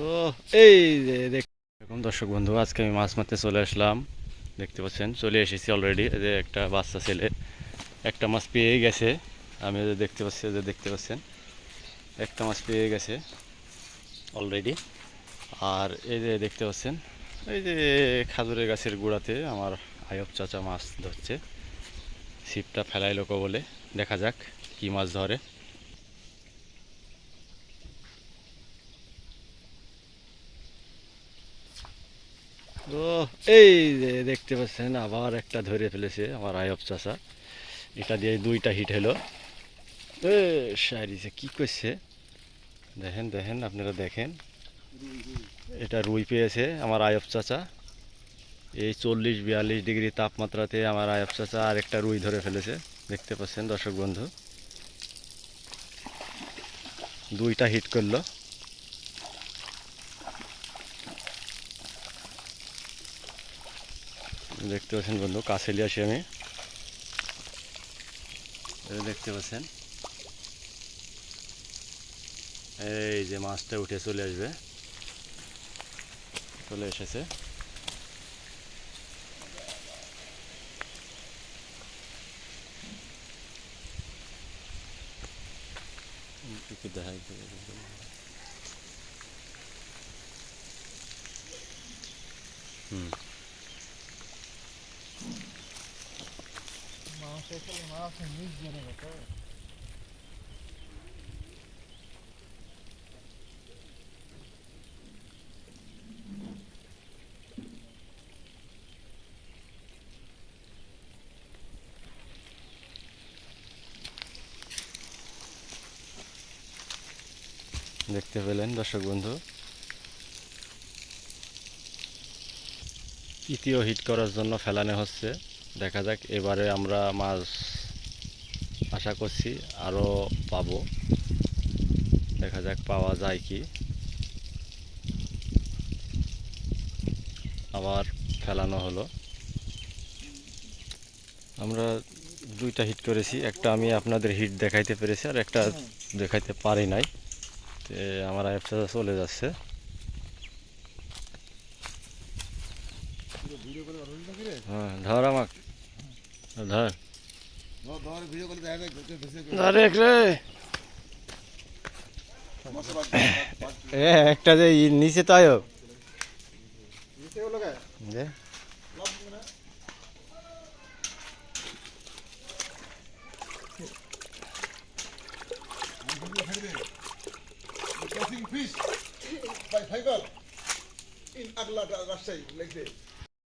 ও এই যে দেখ এরকম দর্শক বন্ধু, আজকে আমি মাছ মারতে চলে আসলাম। দেখতে পাচ্ছেন, চলে এসেছি অলরেডি যে একটা বাচ্চা ছেলে, একটা মাছ পেয়ে গেছে। আমি যে দেখতে পাচ্ছি যে দেখতে পাচ্ছেন, একটা মাছ পেয়ে গেছে অলরেডি আর এই যে দেখতে পাচ্ছেন, এই যে খাজুরের গাছের গোড়াতে আমার আয়ব চাচা মাছ ধরছে। ছিপটা ফেলাইলো বলে দেখা যাক কি মাছ ধরে। ও এই দেখতে পাচ্ছেন, আবার একটা ধরে ফেলেছে আমার আয়ব চাচা। এটা দিয়ে দুইটা হিট হলো। এ সারিছে কি করছে দেখেন দেখেন, আপনারা দেখেন। এটা রুই পেয়েছে আমার আয়ব চাচা। এই চল্লিশ বিয়াল্লিশ ডিগ্রি তাপমাত্রাতে আমার আয়ব চাচা আরেকটা রুই ধরে ফেলেছে। দেখতে পাচ্ছেন দর্শক বন্ধু। দুইটা হিট করল। দেখতে পাচ্ছেন বন্ধু কাছে নিয়ে আসি আমি দেখতে পাচ্ছেন। এই যে মাছটা উঠে চলে আসবে। চলে এসেছে। দেখাই হুম। দেখতে পেলেন দর্শক বন্ধু। তৃতীয় হিট করার জন্য ফেলানো হচ্ছে। দেখা যাক, এবারে আমরা মাছ আশা করছি আরও পাব। দেখা যাক পাওয়া যায় কি। আবার ফেলানো হলো। আমরা দুইটা হিট করেছি, একটা আমি আপনাদের হিট দেখাইতে পেরেছি আর একটা দেখাইতে পারি নাই। তে আমার অ্যাপসা চলে যাচ্ছে। হ্যাঁ ধর আমাক। ধর ধর রে এ একটা যে নিচে তো আয়ো যে Catching fish by fiber in Agla, Rajshahi, like that.